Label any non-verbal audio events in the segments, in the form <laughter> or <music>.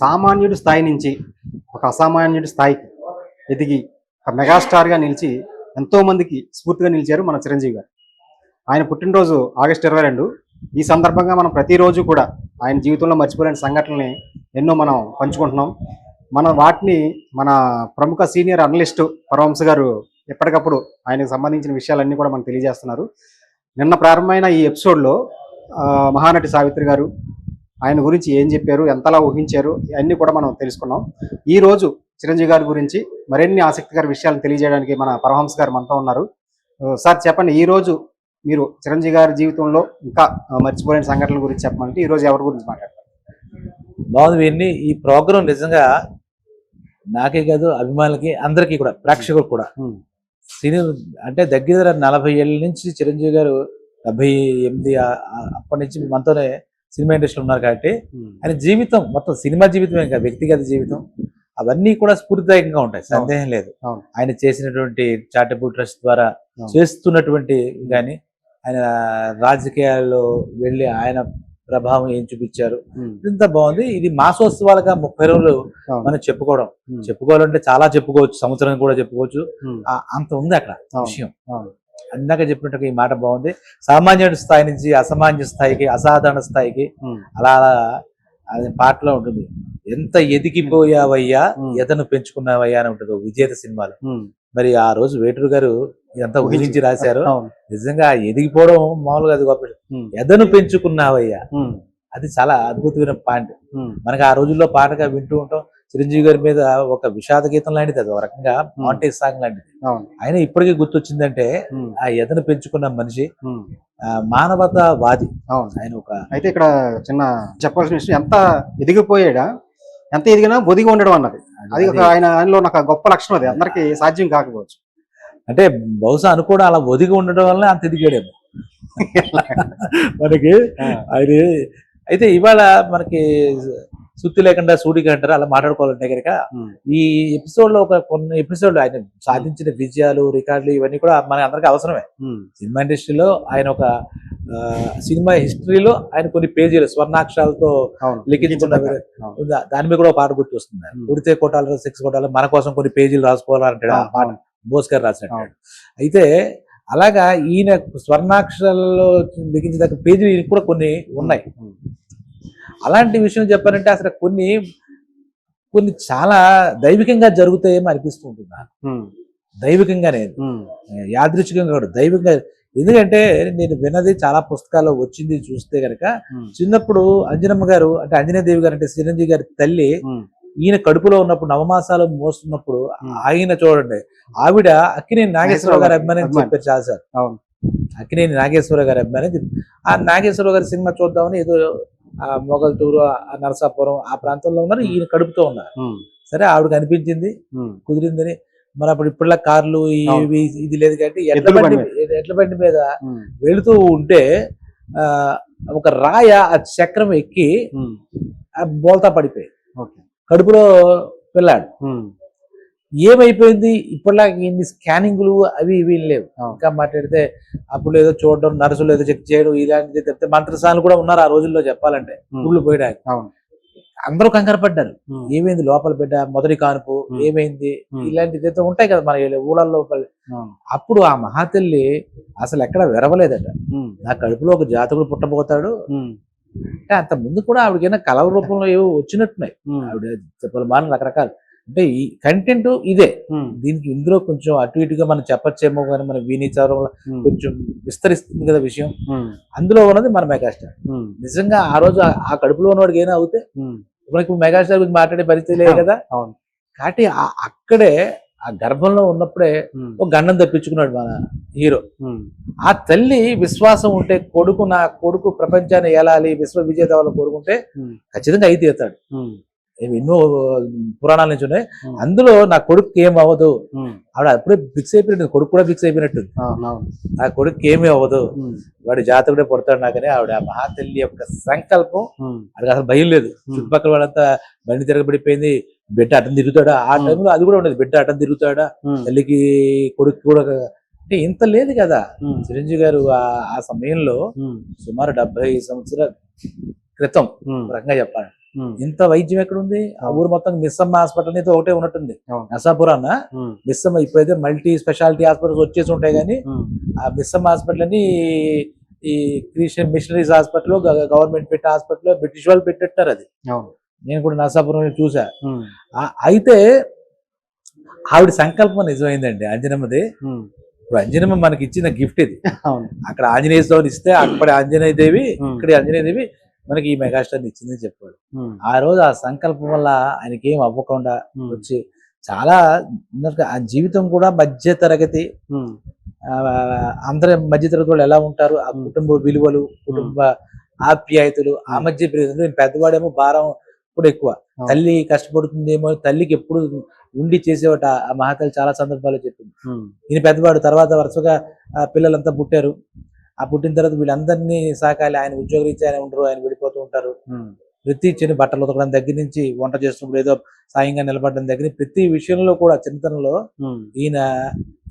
సామాన్యుడి స్థాయి నుంచి ఒక అసామాన్యుడి స్థాయికి ఎదిగి ఒక మెగాస్టార్గా నిలిచి ఎంతోమందికి స్ఫూర్తిగా నిలిచారు మన చిరంజీవి గారు. ఆయన పుట్టినరోజు ఆగస్టు ఇరవై రెండు. ఈ సందర్భంగా మనం ప్రతిరోజు కూడా ఆయన జీవితంలో మర్చిపోలేని సంఘటనల్ని ఎన్నో మనం పంచుకుంటున్నాం. మన వాటిని మన ప్రముఖ సీనియర్ అనలిస్టు పరవంశ గారు ఎప్పటికప్పుడు ఆయనకు సంబంధించిన విషయాలన్నీ కూడా మనకు తెలియజేస్తున్నారు. నిన్న ప్రారంభమైన ఈ ఎపిసోడ్లో మహానటి సావిత్రి గారు ఆయన గురించి ఏం చెప్పారు ఎంతలా ఊహించారు ఇవన్నీ కూడా మనం తెలుసుకున్నాం. ఈ రోజు చిరంజీవి గారి గురించి మరిన్ని ఆసక్తికర విషయాలను తెలియజేయడానికి మన పరహంస గారు మనతో ఉన్నారు. సార్ చెప్పండి ఈ రోజు మీరు చిరంజీవి గారి జీవితంలో ఇంకా మర్చిపోలేని సంఘటనల గురించి చెప్పమంటే ఈ రోజు ఎవరి గురించి మాట్లాడతారు? బాగుంది వీరిని. ఈ ప్రోగ్రాం నిజంగా నాకే కాదు అభిమానులకి అందరికీ కూడా ప్రేక్షకులకు కూడా. సినీ అంటే దగ్గర నలభై ఏళ్ళ నుంచి చిరంజీవి గారు డెబ్బై ఎనిమిది అప్పటి నుంచి మనతోనే సినిమా ఇండస్ట్రీలో ఉన్నారు కాబట్టి ఆయన జీవితం మొత్తం సినిమా జీవితమే కాదు వ్యక్తిగత జీవితం. అవన్నీ కూడా స్ఫూర్తిదాయకంగా ఉంటాయి. సందేహం లేదు. ఆయన చేసినటువంటి చారిటబుల్ ట్రస్ట్ ద్వారా. చేస్తున్నటువంటి కానీ ఆయన రాజకీయాల్లో వెళ్ళి ఆయన ప్రభావం ఏం చూపించారు? ఇంత బాగుంది. ఇది మాసోత్సవాలుగా ముప్పై రోజులు. మనం చెప్పుకోవడం. చెప్పుకోవాలంటే చాలా చెప్పుకోవచ్చు. సంవత్సరం కూడా చెప్పుకోవచ్చు. అంత ఉంది అక్కడ. విషయం. అందాక చెప్పినట్టుగా ఈ మాట బాగుంది. సామాన్యుడి స్థాయి నుంచి అసామాన్య స్థాయికి అసాధారణ స్థాయికి అలా అది పాటలో ఉంటుంది. ఎంత ఎదిగిపోయావయ్యా. ఎదను పెంచుకున్నావయ్యా అని ఉంటుంది విజేత సినిమాలో. మరి ఆ రోజు వేటూరు గారు ఇదంతా ఊహించి రాశారు. నిజంగా ఎదిగిపోవడం మామూలుగా అది గొప్ప ఎదను పెంచుకున్నావయ్యా. అది చాలా అద్భుతమైన పాయింట్. మనకి ఆ రోజుల్లో పాటగా వింటూ ఉంటాం. చిరంజీవి గారి మీద ఒక విషాద గీతం లాంటిది అది ఒక రకంగా మాంటేజ్ సాంగ్ లాంటిది. అవును. ఆయన ఇప్పటికీ గుర్తొచ్చిందంటే ఆ ఎదను పెంచుకున్న మనిషి మానవతావాది అవును. ఆయన ఒక అయితే ఇక్కడ చిన్న చెప్పాల్సిన విషయం ఎంత ఎదిగిపోయాడా ఎంత ఎదిగినా బొదిగి ఉండడం అన్నది. అది ఒక ఆయన ఆయనలో నాకు గొప్ప లక్షణం అది. అందరికి సాధ్యం కాకపోవచ్చు. అంటే బహుశా అనుకోవడం అలా ఒదిగి ఉండడం వల్ల అంత ఎదిగాడేమో. <laughs> మనకి ఆయన అయితే ఇవాళ మనకి సుత్తి లేకుండా సూటిగా అంటారు? అలా మాట్లాడుకోవాలంటే కనుక ఈ ఎపిసోడ్లో ఒక కొన్ని ఎపిసోడ్లు ఆయన సాధించిన విజయాలు రికార్డులు ఇవన్నీ కూడా మన అందరికి అవసరమే. సినిమా ఇండస్ట్రీలో ఆయన ఒక సినిమా హిస్టరీలో ఆయన కొన్ని పేజీలు స్వర్ణాక్షరాలతో లిఖించుకున్న? దాని మీద కూడా పాట గుర్తొస్తుంది. Hmm. ఉడితే కొట్టాలి సిక్స్ కొట్టాలి మన కోసం కొన్ని పేజీలు రాసుకోవాలంటాడు ఆ పాట. బోస్ గారు రాసినట్టు. అయితే అలాగా ఈయన స్వర్ణాక్షరాలలో లిఖించదగ్గ పేజీలు కూడా కొన్ని ఉన్నాయి. అలాంటి విషయం చెప్పారంటే అసలు కొన్ని కొన్ని చాలా దైవికంగా జరుగుతాయేమో అనిపిస్తూ ఉంటుంది దైవికంగానే యాదృచ్ఛికంగా కూడా దైవికంగా ఎందుకంటే నేను విన్నది చాలా పుస్తకాల్లో వచ్చింది చూస్తే గనక చిన్నప్పుడు అంజనమ్మ గారు అంటే అంజనేదేవి గారు అంటే చిరంజీవి గారి తల్లి ఈయన కడుపులో ఉన్నప్పుడు నవమాసాలు మోస్తున్నప్పుడు. ఆయన చూడండి. ఆవిడ అక్కినేని నాగేశ్వర గారి అభిమాని. చెప్పారు చాలా సార్. అక్కినేని నాగేశ్వర గారి అభిమాని ఆ నాగేశ్వర గారి సినిమా చూద్దామని ఏదో ఆ మొగల్తూరు ఆ నరసాపురం ఆ ప్రాంతంలో ఉన్నారు. ఈయన కడుపుతో ఉన్నారు. సరే ఆవిడకి అనిపించింది కుదిరిందని. మరి అప్పుడు ఇప్పుడులా కార్లు. ఇవి ఇది లేదు కాబట్టి ఎద్దుల బండి ఎడ్ల బండి మీద వెళుతూ ఉంటే ఆ ఒక రాయ ఆ చక్రం ఎక్కి బోల్తా పడిపోయి కడుపులో పిల్లాడు. ఏమైపోయింది? ఇప్పటిలా ఇన్ని స్కానింగ్లు అవి ఇవి లేవు. ఇంకా మాట్లాడితే అప్పుడు ఏదో చూడడం నర్సులు ఏదో చెక్ చేయడం ఇలాంటిది చెప్తే మంత్రసానులు కూడా ఉన్నారు ఆ రోజుల్లో చెప్పాలంటే. ఊళ్ళు పోయడానికి. అందరూ కంగారు పడ్డారు. ఏమైంది లోపల బిడ్డ? మొదటి కానుపు. ఏమైంది? ఇలాంటిది అయితే ఉంటాయి కదా మన ఊళ్ళల్లో. అప్పుడు ఆ మహాతల్లి అసలు ఎక్కడ విరవలేదట. నా కడుపులో ఒక జాతకుడు పుట్టబోతాడు. అంటే అంత ముందు కూడా ఆవిడకైనా కలవ రూపంలో ఏవో వచ్చినట్టున్నాయి. ఆవిడ చెప్పలు మాన రకరకాలు. అంటే ఈ కంటెంట్ ఇదే. ఉమ్, దీనికి ఇందులో కొంచెం అటు ఇటుగా మనం చెప్పచ్చేమో కానీ మన వినీచారం ఉమ్, కొంచెం విస్తరిస్తుంది కదా విషయం. ఉమ్, అందులో ఉన్నది మన మెగాస్టార్. నిజంగా ఆ రోజు ఆ- కడుపులో ఉన్నవాడికి ఏమైనా అవుతే? మనకి మెగాస్టార్ గురించి మాట్లాడే పరిస్థితి లేదు కదా? అవును. కాబట్టి అక్కడే ఆ గర్భంలో ఉన్నప్పుడే ఒక గండం తప్పించుకున్నాడు మన హీరో. ఆ తల్లి విశ్వాసం ఉంటే కొడుకు నా కొడుకు ప్రపంచాన్ని ఏలాలి విశ్వ విజేతలు కోరుకుంటే ఉమ్, ఖచ్చితంగా అయి తీరుతాడు. ఎన్నో పురాణాల నుంచి ఉన్నాయి. అందులో నా కొడుకు ఏం అవ్వదు. ఆవిడ అప్పుడే ఫిక్స్ అయిపోయినట్టు కొడుకు కూడా ఫిక్స్ అయిపోయినట్టు. నా కొడుకు ఏమీ అవ్వదు. వాడి జాతకుడే పుడతాడు నాకని ఆవిడ ఆ మహాతల్లి యొక్క సంకల్పం. అది అసలు భయం లేదు. చుట్టుపక్కల వాళ్ళంతా బండి తిరగబడిపోయింది. బిడ్డ అటం తిరుగుతాడా? ఆ. టైంలో అది కూడా ఉండదు. బిడ్డ అటం తిరుగుతాడా? తల్లికి కొడుకు కూడా అంటే ఇంత లేదు కదా. చిరంజీవి గారు ఆ- ఆ సమయంలో సుమారు డెబ్బై సంవత్సరాల క్రితం రకంగా చెప్పాలి ఇంత వైద్యం ఎక్కడ ఉంది ఆ ఊరు మొత్తం మిస్సమ్మ హాస్పిటల్ అనేది ఒకటే ఉన్నట్టుంది. నసాపురాన్న మిస్సమ్మ ఇప్పుడైతే మల్టీ స్పెషాలిటీ హాస్పిటల్స్ వచ్చేసి ఉంటాయి కానీ ఆ మిస్సమ్మ హాస్పిటల్ అని ఈ క్రిస్టియన్ మిషనరీస్ హాస్పిటల్ గవర్నమెంట్ పెట్టే హాస్పిటల్ బ్రిటిష్ వాళ్ళు పెట్టేటారు అది. నేను కూడా నసాపురం చూసా. అయితే ఆవిడ సంకల్పం నిజమైందండి అంజనమ్మది ఇప్పుడు అంజనమ్మ మనకి ఇచ్చిన గిఫ్ట్ ఇది. అక్కడ ఆంజనేయ స్వామిని ఇస్తే అక్కడ ఆంజనేయ దేవి ఇక్కడ ఆంజనేయ దేవి మనకి ఈ మెగాస్టార్ని ఇచ్చిందని చెప్పాడు. ఆ రోజు ఆ సంకల్పం వల్ల ఆయనకి ఏం అవ్వకుండా వచ్చి చాలా ఆ జీవితం కూడా మధ్య తరగతి అందరి మధ్య తరగతి వాళ్ళు ఎలా ఉంటారు ఆ. కుటుంబ విలువలు కుటుంబ ఆప్యాయతలు ఆ. మధ్య పెద్దవాడేమో భారం కూడా ఎక్కువ. తల్లి కష్టపడుతుందేమో తల్లికి ఎప్పుడు ఉండి చేసేవాట ఆ మహాతల్లి చాలా సందర్భాలు చెప్పింది. ఈయన పెద్దవాడు తర్వాత వరుసగా పిల్లలంతా పుట్టారు. ఆ పుట్టిన తర్వాత వీళ్ళందరినీ సాకాలి ఆయన ఉద్యోగరీత్యా ఆయన ఉండరు ఆయన వెళ్ళిపోతూ ఉంటారు. ఉమ్, ప్రతి చిన్న బట్టలు ఉతకడం దగ్గర నుంచి వంట చేస్తున్నప్పుడు ఏదో సాయంగా నిలబడడం దగ్గర ప్రతి విషయంలో కూడా చిన్నతనంలో ఉమ్, ఈయన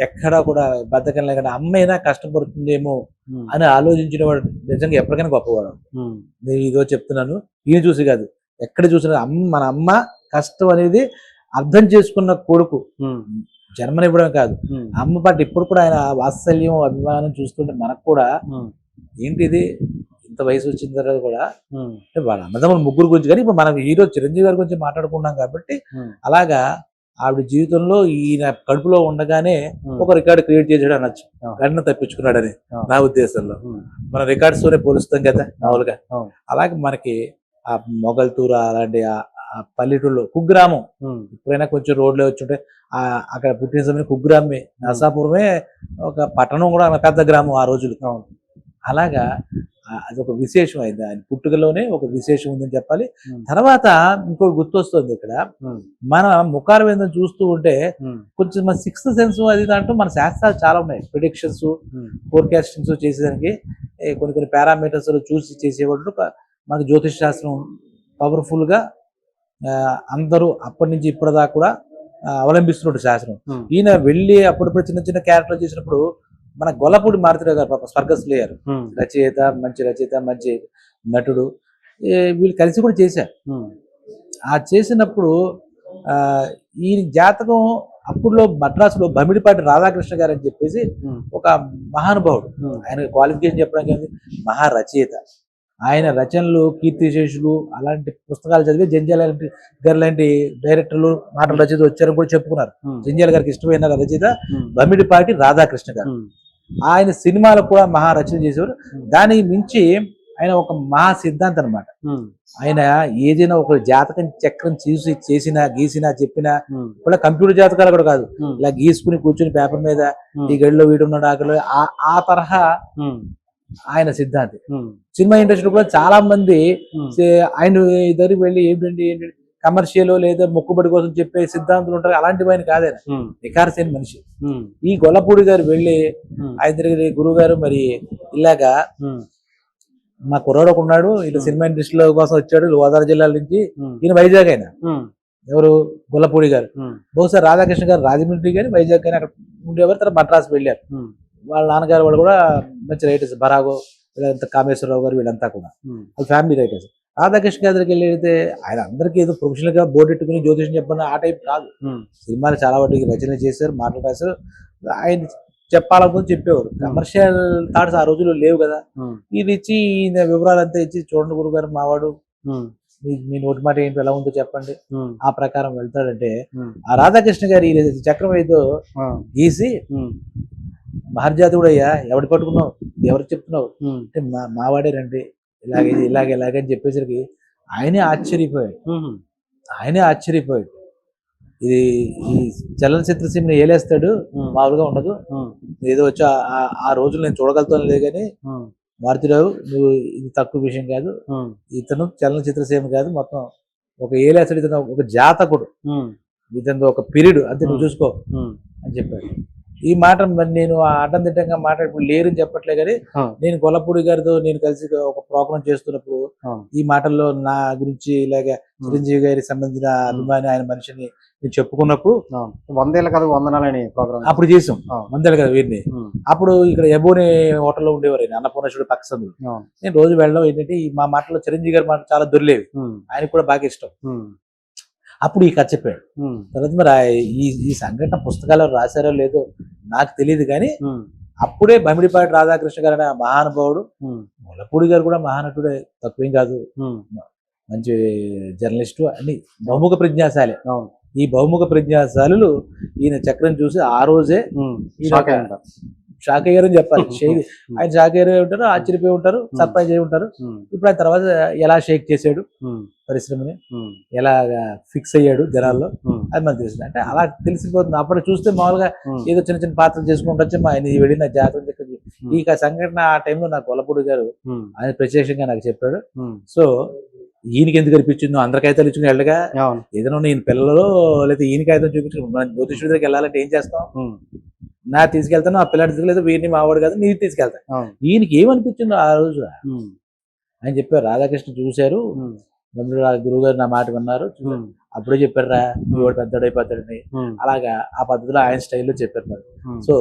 ఎక్కడా కూడా బద్దకం లేకుండా అమ్మైనా కష్టపడుతుందేమో ఉమ్, అని ఆలోచించిన వాడు నిజంగా ఎప్పటికైనా గొప్పవాడు. నేను ఇదో చెప్తున్నాను ఈయన చూసి కాదు. ఎక్కడ చూసినా అమ్మ మన అమ్మ కష్టం అనేది అర్థం చేసుకున్న కొడుకు. ఉమ్, జన్మనివ్వడం కాదు. అమ్మ పట్ల ఇప్పుడు కూడా ఆయన వాత్సల్యం అభిమానం చూస్తుంటే మనకు కూడా ఉమ్, ఏంటిది ఇంత వయసు వచ్చిన తర్వాత కూడా వాళ్ళ అన్నదమ్ముల ముగ్గురు గురించి కానీ ఇప్పుడు మనం హీరో చిరంజీవి గారి గురించి మాట్లాడుకున్నాం కాబట్టి అలాగా ఆవిడ జీవితంలో ఈయన కడుపులో ఉండగానే ఒక రికార్డు క్రియేట్ చేసాడు అనొచ్చు. వెంటనే తప్పించుకున్నాడని. నా ఉద్దేశంలో. మన రికార్డ్స్ తోనే పోలుస్తాం కదా మామూలుగా. అలాగే మనకి ఆ మొగల్తూరు అలాంటి పల్లెటూళ్ళు కుగ్రామం. ఇప్పుడైనా కొంచెం రోడ్లో వచ్చి ఉంటే ఆ అక్కడ పుట్టిన సమయం కుగ్రామే. నరసాపురమే ఒక పట్టణం కూడా పెద్ద గ్రామం ఆ రోజులు. అలాగా ఆ- అదొక విశేషం అయింది. ఆయన పుట్టుకలోనే ఒక విశేషం ఉందని చెప్పాలి. తర్వాత ఇంకోటి గుర్తొస్తుంది ఇక్కడ. మన ముఖార విందం చూస్తూ ఉంటే కొంచెం మన సిక్స్త్ సెన్స్ అది దాంట్లో మన శాస్త్రాలు చాలా ఉన్నాయి. ప్రిడిక్షన్స్ ఫోర్కాస్టింగ్స్ చేసేదానికి కొన్ని కొన్ని పారామీటర్స్ చూసి చేసేవాళ్ళు ఒక- మనకి జ్యోతిష్ శాస్త్రం పవర్ఫుల్గా అందరూ అప్పటి నుంచి ఇప్పటిదాకా కూడా శాస్త్రం ఉమ్, ఈయన వెళ్ళి అప్పుడప్పుడు చిన్న చిన్న క్యారెక్టర్ చేసినప్పుడు మన గొల్లపూడి మారుతిరావు గారు పాప స్వర్గస్లేయర్ రచయిత మంచి రచయిత మంచి నటుడు. వీళ్ళు కలిసి కూడా చేశారు. ఆ. చేసినప్పుడు ఆ, ఈ జాతకం అప్పుడులో మద్రాసులో బమిడిపాటి రాధాకృష్ణ గారు అని చెప్పేసి ఒక మహానుభావుడు. ఆయన క్వాలిఫికేషన్ చెప్పడానికి? మహారచయిత. ఆయన రచనలు కీర్తిశేషులు అలాంటి పుస్తకాలు చదివి జంజాల లాంటి గారు లాంటి డైరెక్టర్లు మాటల రచయిత వచ్చారని కూడా చెప్పుకున్నారు. జంజాల గారికి ఇష్టమైన రచయిత బమిడిపాటి రాధాకృష్ణ గారు. ఆయన సినిమాలు కూడా మహారచన చేసేవారు. ఉమ్, దానికి మించి ఆయన ఒక మహా సిద్ధాంతం అనమాట ఆయన ఏదైనా ఒక జాతకం చక్రం చూసి చేసినా గీసినా చెప్పినా కూడా కంప్యూటర్ జాతకాలు కూడా కాదు. ఇలా గీసుకుని కూర్చుని పేపర్ మీద ఈ గడిలో వీడు ఉన్నాడు ఆ ఆ- తరహా ఆయన సిద్ధాంతి. సినిమా ఇండస్ట్రీ కూడా చాలా మంది ఆయన దగ్గరికి వెళ్ళి ఏంటంటే కమర్షియల్ లేదా మొక్కుబడి కోసం చెప్పే సిద్ధాంతులు ఉంటారు. అలాంటివి ఆయన కాదని నికార్సైన మనిషి. ఈ గొల్లపూడి గారు వెళ్ళి ఆయన దగ్గర గురువు గారు మరి ఇలాగా మా కుర్రాడు ఒక ఉన్నాడు ఇలా సినిమా ఇండస్ట్రీలో కోసం వచ్చాడు గోదావరి జిల్లా నుంచి. ఈయన వైజాగ్ అయినా ఎవరు? గొల్లపూడి గారు. బహుశా రాధాకృష్ణ గారు రాజమండ్రి కానీ వైజాగ్ కానీ అక్కడ ఉండేవారు తర్వాత మద్రాసు వెళ్ళారు. వాళ్ళ నాన్నగారు వాళ్ళు కూడా మంచి రైటర్స్. బరాగో వీళ్ళంతా కామేశ్వరరావు గారు వీళ్ళంతా కూడా. వాళ్ళ ఫ్యామిలీ రైటర్స్. రాధాకృష్ణ గారి దగ్గరికి వెళ్ళి అయితే ఆయన అందరికీ ఏదో ప్రొఫెషనల్గా బోర్డు ఎట్టుకుని జ్యోతిషం చెప్పండి ఆ టైప్ కాదు. సినిమాలు చాలా వాటికి రచన చేశారు మాటలు రాశారు. ఆయన చెప్పాలనుకుని చెప్పేవారు. కమర్షియల్ థాట్స్ ఆ రోజుల్లో లేవు కదా. ఇది ఇచ్చి ఈయన వివరాలంతా ఇచ్చి చూడండి గురుగారు మావాడు. మీ నోటి మాట ఏంటో ఎలా ఉందో చెప్పండి. ఆ ప్రకారం వెళ్తాడంటే ఆ రాధాకృష్ణ గారి ఈ చక్రం ఏదో గీసి మహర్జాతి కూడా అయ్యా ఎవడు పట్టుకున్నావు? ఎవరికి చెప్తున్నావు? అంటే మా మావాడే రండి ఇలాగే ఇలాగే ఇలాగే అని చెప్పేసరికి ఆయనే ఆశ్చర్యపోయాడు. ఆయనే ఆశ్చర్యపోయాడు. ఇది ఈ చలనచిత్ర సీమని ఏలేస్తాడు మామూలుగా ఉండదు. ఏదో వచ్చి ఆ- రోజులు నేను చూడగలుగుతాను లేదు కానీ మారుతిరావు నువ్వు ఇది తక్కువ విషయం కాదు. ఇతను చలనచిత్ర సీమ కాదు మొత్తం ఒక ఏలేస్తాడు ఇతను ఒక జాతకుడు. ఇతను ఒక పీరియడ్ అంతే నువ్వు. చూసుకో అని చెప్పాడు. ఈ మాట నేను అడ్డందిడ్డంగా మాట్లాడి లేరని చెప్పట్లే కానీ నేను గొల్లపూడి గారితో నేను కలిసి ఒక ప్రోగ్రామ్ చేస్తున్నప్పుడు. ఈ మాటల్లో నా గురించి ఇలాగ చిరంజీవి గారికి సంబంధించిన అభిమాని ఆయన మనిషిని నేను చెప్పుకున్నప్పుడు. వందేళ్ళ కదా వందనాలని ప్రోగ్రామ్ అప్పుడు చేసాం. మందాలు కదా వీరిని. అప్పుడు ఇక్కడ ఎబోని హోటల్లో ఉండేవారు ఆయన అన్నపూర్ణేశ్వరుడు పక్క సందులో. నేను రోజు వెళ్ళడం ఏంటంటే మా మాటలో చిరంజీవి గారి మాట చాలా దొరిలేవి. ఆయనకు కూడా బాగా ఇష్టం. అప్పుడు ఈ కథ చెప్పాడు. తర్వాత మరి ఈ ఈ సంఘటన పుస్తకాల్లో రాశారో లేదో నాకు తెలియదు కానీ అప్పుడే బమిడిపాటి రాధాకృష్ణ గారు అనే మహానుభావుడు ములపూడి గారు కూడా మహానటుడే తక్కువేం కాదు. మంచి జర్నలిస్టు అన్ని బహుముఖ ప్రజ్ఞాశాలి. ఈ బహుముఖ ప్రజ్ఞాశాలులు ఈయన చక్రం చూసి ఆ రోజే షాక్ అయ్యారని చెప్పాలి. <laughs> షేక్ ఆయన షాక్ అయ్యారు ఉంటారు ఆశ్చర్యపోయి ఉంటారు సర్ప్రైజ్ అయి ఉంటారు. ఇప్పుడు ఆయన తర్వాత ఎలా షేక్ ఉమ్, పరిశ్రమని ఎలా ఫిక్స్ అయ్యాడు జనాల్లో అది మనకు తెలిసింది అంటే అలా తెలిసిపోతుంది. అప్పుడు చూస్తే మామూలుగా ఏదో చిన్న చిన్న పాత్రలు చేసుకుంటూ మా ఆయన వెళ్ళిన జాతకం చెప్పి ఈ సంఘటన ఆ టైంలో నాకు గొల్లపూడి గారు ఆయన ప్రత్యక్షంగా నాకు చెప్పాడు. సో ఈయనకి ఎందుకు అనిపించిందో అందరికైతే ఇచ్చుకుని వెళ్ళగా. ఏదైనా ఈయన పిల్లలు లేదా ఈయన కాగితం చూపించుకుని జ్యోతిష్యుడి దగ్గరికి వెళ్ళాలంటే ఏం చేస్తాం? నా తీసుకెళ్తాను ఆ పిల్లాడి తీసుకెళ్తే వీరిని మావాడు కాదు నీకు తీసుకెళ్తాను. ఈయనకి ఏమనిపించిందో ఆ రోజు ఆయన చెప్పారు రాధాకృష్ణ చూశారు. గురువు గారు నా మాట విన్నారు. అప్పుడే చెప్పారు రా మీ వాడు పెద్దోడు అయిపోతాడని. ఉమ్, అలాగా ఆ పద్ధతిలో ఆయన స్టైల్లో చెప్పారు మరి. సో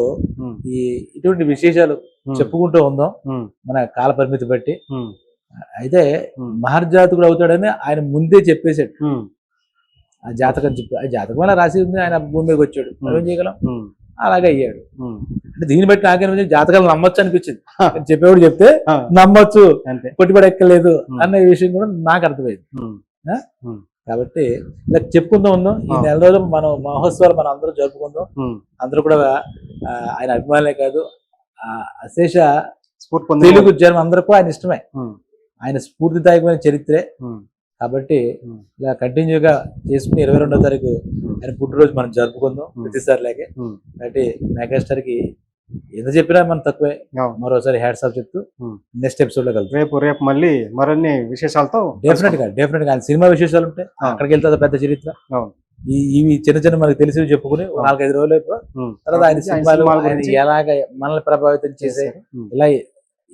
ఈ ఇటువంటి విశేషాలు చెప్పుకుంటూ ఉందాం. మన కాల పరిమితి బట్టి. అయితే మహర్జాతకుడు అవుతాడని ఆయన ముందే చెప్పేశాడు. ఆ జాతకం చెప్పి ఆ జాతకం వల్ల రాసి ఉంది ఆయన భూమి మీదకి వచ్చాడు. మనం ఏం చేయగలం? అలాగే అయ్యాడు. అంటే దీన్ని బట్టి నాకేం జాతకాలు నమ్మొచ్చు అనిపించింది. చెప్పేవాడు చెప్తే నమ్మొచ్చు. ఉమ్. అన్న విషయం కూడా నాకు అర్థమైంది. కాబట్టి ఇలా చెప్పుకుంటూ ఉందాం ఈ. నెల రోజులు మనం మహోత్సవాలు మనం అందరూ జరుపుకుందాం. అందరూ కూడా ఆయన అభిమానులే కాదు ఆ, అశేష తెలుగు జనం అందరూ కూడా ఆయన ఇష్టమే. ఆయన స్ఫూర్తిదాయకమైన చరిత్రే. కాబట్టి ఇలా కంటిన్యూగా చేసుకుని ఇరవై రెండో తారీఖు ఆయన పుట్టినరోజు మనం జరుపుకుందాం. ప్రతిసారి లాగే కాబట్టి మెగాస్టార్కి ఎంత చెప్పినా మనం తక్కువే. మరోసారి హ్యాట్స్ ఆఫ్ చెప్తూ. నెక్స్ట్ ఎపిసోడ్లో కలుద్దాం రేపు రేపు మళ్ళీ మరిన్ని విశేషాలతో డెఫినెట్గా డెఫినెట్గా సినిమా విశేషాలు ఉంటాయి. అక్కడికి వెళ్తే పెద్ద చరిత్ర. ఈ ఇవి చిన్న చిన్న మనకి తెలిసి చెప్పుకుని. నాలుగైదు రోజులు. తర్వాత ఆయన సినిమాలు ఎలాగ మనల్ని ప్రభావితం చేసే ఇలా